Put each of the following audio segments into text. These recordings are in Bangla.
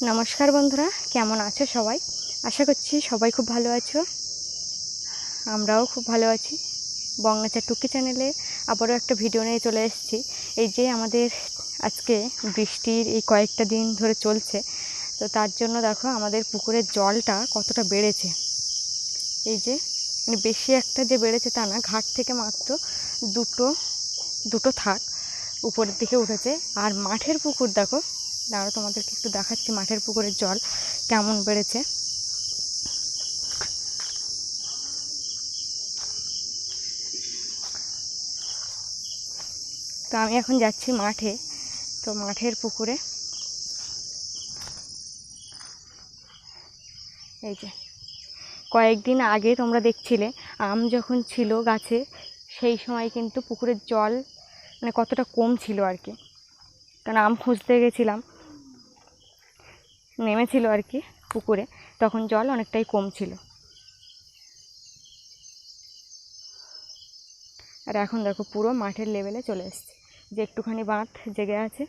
নমস্কার বন্ধুরা, কেমন আছো সবাই? আশা করছি সবাই খুব ভালো আছো। আমরাও খুব ভালো আছি। বঙ্গাচার টুকি চ্যানেলে আবারও একটা ভিডিও নিয়ে চলে এসেছি। এই যে আমাদের আজকে বৃষ্টির এই কয়েকটা দিন ধরে চলছে, তো তার জন্য দেখো আমাদের পুকুরের জলটা কতটা বেড়েছে। এই যে মানে বেশি একটা যে বেড়েছে তা না, ঘাট থেকে মাত্র দুটো দুটো থাক উপরের দিকে উঠেছে। আর মাঠের পুকুর দেখো দাঁড়াও, তোমাদেরকে একটু দেখাচ্ছি মাঠের পুকুরের জল কেমন বেড়েছে। তো আমি এখন যাচ্ছি মাঠে, তো মাঠের পুকুরে। এই যে, কয়েকদিন আগে তোমরা দেখছিলে, আম যখন ছিল গাছে, সেই সময় কিন্তু পুকুরের জল মানে কতটা কম ছিল আর কি। কারণ আম খুঁজতে গেছিলাম নেমেছিল আর কি পুকুরে, তখন জল অনেকটাই কম ছিল আর এখন দেখো পুরো মাঠের লেভেলে চলে এসছে। যে একটুখানি বাঁধ জেগে আছে,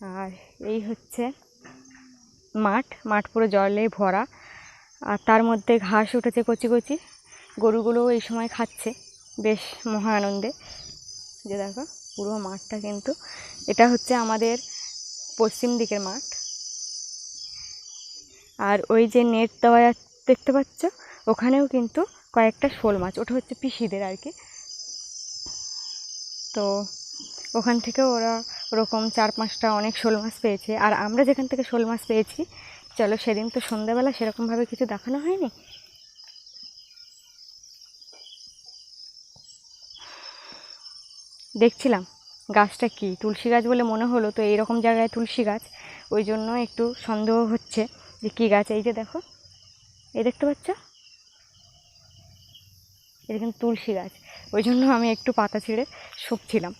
আর এই হচ্ছে মাঠ। মাঠ পুরো জলে ভরা, আর তার মধ্যে ঘাস উঠেছে কচি কচি। গরুগুলো এই সময় খাচ্ছে, বেশ মহা আনন্দে। যে দেখো পুরো মাঠটা কিন্তু, এটা হচ্ছে আমাদের পশ্চিম দিকের মাঠ। আর ওই যে নেট দেওয়া দেখতে পাচ্ছ? ওখানেও কিন্তু কয়েকটা শোল মাছ, ওটা হচ্ছে পিসিদের আর কি। তো ওখান থেকে ওরা ওরকম চার পাঁচটা অনেক শোল মাছ পেয়েছে। আর আমরা যেখান থেকে শোল মাছ পেয়েছি, চলো সেদিন তো সন্ধ্যাবেলা সেরকমভাবে কিছু দেখানো হয়নি? দেখছিলাম, গাছটা কি? তুলসী গাছ বলে মনে হলো, তো এইরকম জায়গায় তুলসী গাছ, ওই জন্য একটু সন্দেহ হচ্ছে। যে কী গাছ, এই যে দেখো, এই দেখতে পাচ্ছ? এটা কিন্তু তুলসী গাছ। ওই জন্য আমি একটু পাতা ছিঁড়ে শুকছিলাম।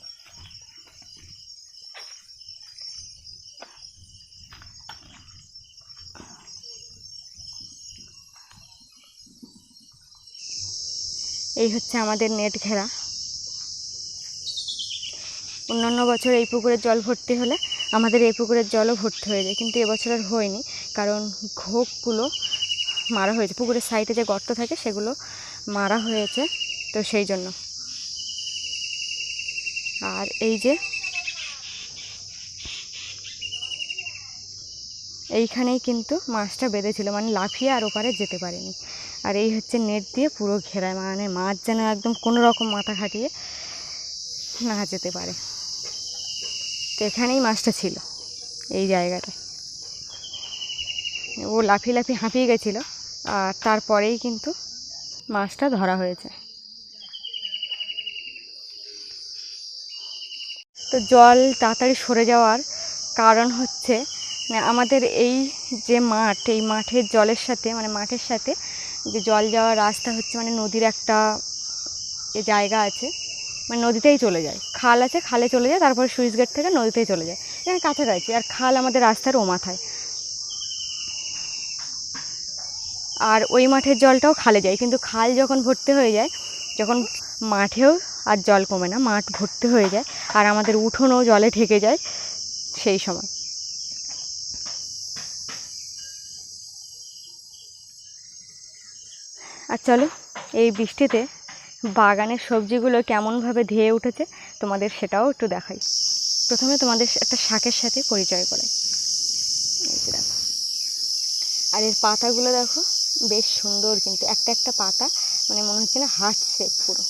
এই হচ্ছে আমাদের নেট ঘেরা। অন্যান্য বছর এই পুকুরের জল ভর্তি হলে আমাদের এই পুকুরের জলও ভর্তি হয়ে যায়, কিন্তু এবছর আর হয়নি। কারণ ঘোকগুলো মারা হয়েছে। পুকুরের সাইডে যে গর্ত থাকে, সেগুলো মারা হয়েছে, তো সেই জন্য। আর এই যে এইখানেই কিন্তু মাছটা বেঁধেছিল মানে লাফিয়ে আর ওপারে যেতে পারেনি। আর এই হচ্ছে নেট দিয়ে পুরো ঘেরায় মানে মাছ যেন একদম কোনো রকম মাথা খাটিয়ে না যেতে পারে। তো এখানেই মাছটা ছিল, এই জায়গাটায়। ও লাফি লাফি হাঁপিয়ে গেছিল, আর তারপরেই কিন্তু মাছটা ধরা হয়েছে। তো জল তাড়াতাড়ি সরে যাওয়ার কারণ হচ্ছে মানে আমাদের এই যে মাঠ, এই মাঠের জলের সাথে মানে মাঠের সাথে যে জল যাওয়ার রাস্তা হচ্ছে মানে নদীর একটা জায়গা আছে মানে নদীতেই চলে যায়। খাল আছে, খালে চলে যায়, তারপরে সুইচ গেট থেকে নদীতেই চলে যায়। এখানে কাছাকাছি আর খাল আমাদের রাস্তার ও মাথায়। আর ওই মাঠের জলটাও খালে যায়, কিন্তু খাল যখন ভর্তি হয়ে যায়, যখন মাঠেও আর জল কমে না, মাঠ ভর্তি হয়ে যায়, আর আমাদের উঠোনও জলে ঢেকে যায় সেই সময়। আর চলো, এই বৃষ্টিতে বাগানের সবজিগুলো কেমনভাবে ধেয়ে উঠেছে তোমাদের সেটাও একটু দেখাই। প্রথমে তোমাদের একটা শাকের সাথে পরিচয় করাই দেখো। আর এর পাতাগুলো দেখো, বেশ সুন্দর কিন্তু একটা একটা পাতা মানে মনে হচ্ছে না শেপ পুরো।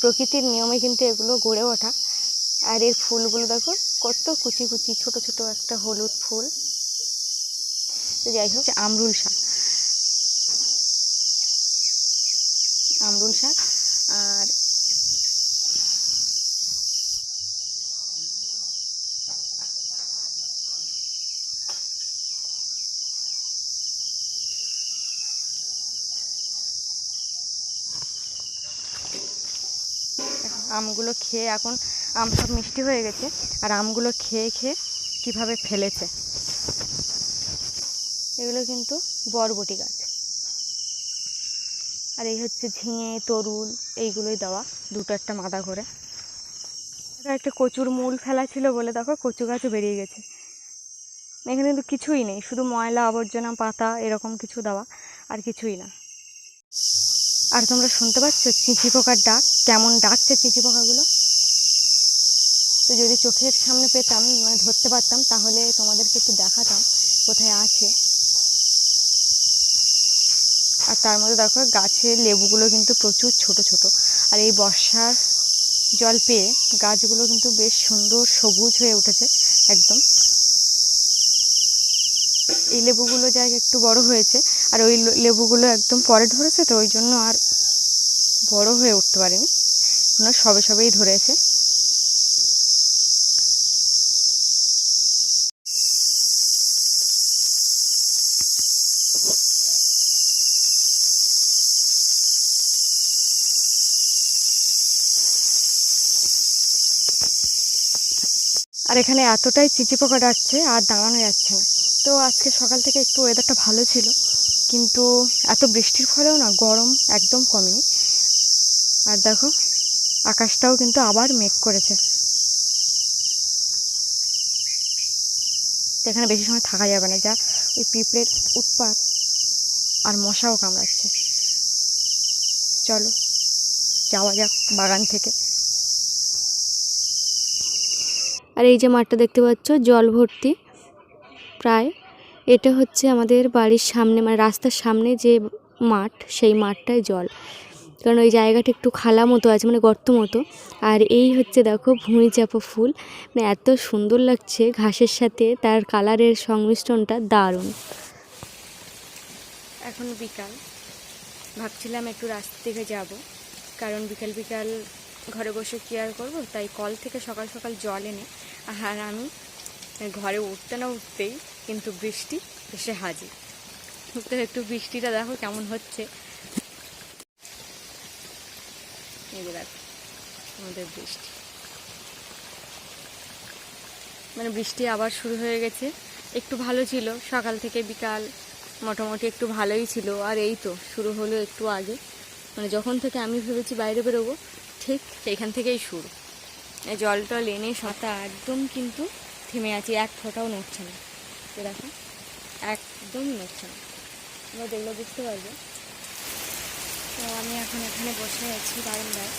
প্রকৃতির নিয়মে কিন্তু এগুলো গড়ে ওঠা। আর এর ফুলগুলো দেখো, কত কুচি কুচি, ছোট ছোট একটা হলুদ ফুল। তো যাই হোক আমরুল শাক। আমরুল শাক আর আমগুলো খেয়ে এখন আম সব মিষ্টি হয়ে গেছে আর আমগুলো খেয়ে খেয়ে কীভাবে ফেলেছে? এগুলো কিন্তু বরবটি গাছ। আর এই হচ্ছে ঝিঙে, তরুল, এইগুলোই দেওয়া। দুটো একটা মাদা করে এটা একটা কচুর মূল ফেলা ছিল বলে দেখো, কচু গাছও বেরিয়ে গেছে। এখানে কিন্তু কিছুই নেই, শুধু ময়লা, আবর্জনা, পাতা, এরকম কিছু দেওয়া, আর কিছুই না। আর তোমরা শুনতে পাচ্ছ চিঁচি পোকার ডাক? কেমন ডাকছে চিঁচি পোকাগুলো? তো যদি চোখের সামনে পেতাম মানে ধরতে পারতাম, তাহলে তোমাদেরকে একটু দেখাতাম কোথায় আছে। আর তার মধ্যে দেখো গাছের লেবুগুলো কিন্তু প্রচুর ছোট ছোট। আর এই বর্ষার জল পেয়ে গাছগুলো কিন্তু বেশ সুন্দর সবুজ হয়ে উঠেছে, একদম। এই লেবুগুলো যাই একটু বড় হয়েছে, আর ওই লেবুগুলো একদম পরে ধরেছে, তো ওই জন্য আর বড় হয়ে উঠতে পারেনি। এখনও সবে সবেই ধরেছে। আর এখানে এতটাই চিচি পোকা ডাকছে আর দাঁড়ানো যাচ্ছে না। তো আজকে সকাল থেকে একটু ওয়েদারটা ভালো ছিল, কিন্তু এত বৃষ্টির ফলেও না, গরম একদম কমেনি। আর দেখো, আকাশটাও কিন্তু আবার মেঘ করেছে। তো এখানে বেশি সময় থাকা যাবে না, যা ওই পিঁপড়ের উৎপাত আর মশাও কামড়াচ্ছে। চলো, যাওয়া যাক বাগান থেকে। আর এই যে মাঠটা দেখতে পাচ্ছ, জল ভর্তি প্রায়। এটা হচ্ছে আমাদের বাড়ির সামনে মানে রাস্তার সামনে যে মাঠ, সেই মাঠটায় জল। কারণ ওই জায়গাটা একটু খালা মতো আছে মানে গর্ত মতো। আর এই হচ্ছে দেখো ভুঁই ফুল। মানে এত সুন্দর লাগছে ঘাসের সাথে, তার কালারের সংমিশ্রণটা দারুণ। এখন বিকাল। ভাবছিলাম একটু রাস্তা থেকে যাব, কারণ বিকাল বিকাল ঘরে বসে কি আর করব? তাই কল থেকে সকাল সকাল জল এনে আর আমি ঘরে উঠতে না উঠতেই কিন্তু বৃষ্টি এসে হাজির। তো একটু বৃষ্টিটা দেখো কেমন হচ্ছে। আমাদের বৃষ্টি। মানে বৃষ্টি আবার শুরু হয়ে গেছে। একটু ভালো ছিল, সকাল থেকে বিকাল মোটামুটি একটু ভালোই ছিল। আর এই তো, শুরু হলো একটু আগে। মানে যখন থেকে আমি ভেবেছি বাইরে বেরোবো ঠিক সেইখান থেকেই শুরু। জল টল এনে সাঁতা একদম কিন্তু থেমে আছি, এক ফোঁটাও নড়ছে না। দেখো, একদম নড়ছে না। তোমরা দেখলে বুঝতে পারবে। তো আমি এখন এখানে বসে আছি বারান্দায়।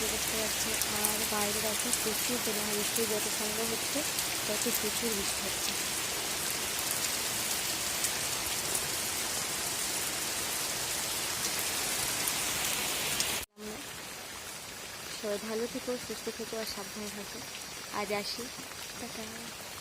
দেখতে পাচ্ছি আর বাইরে দেখো প্রচুর পরিমাণে বৃষ্টি, যত সম্ভব হচ্ছে তত প্রচুর বৃষ্টি হচ্ছে। সবাই ভালো থেকো সুস্থ থেকো আর সাবধানে থাকো। আজ আসি। টাটা।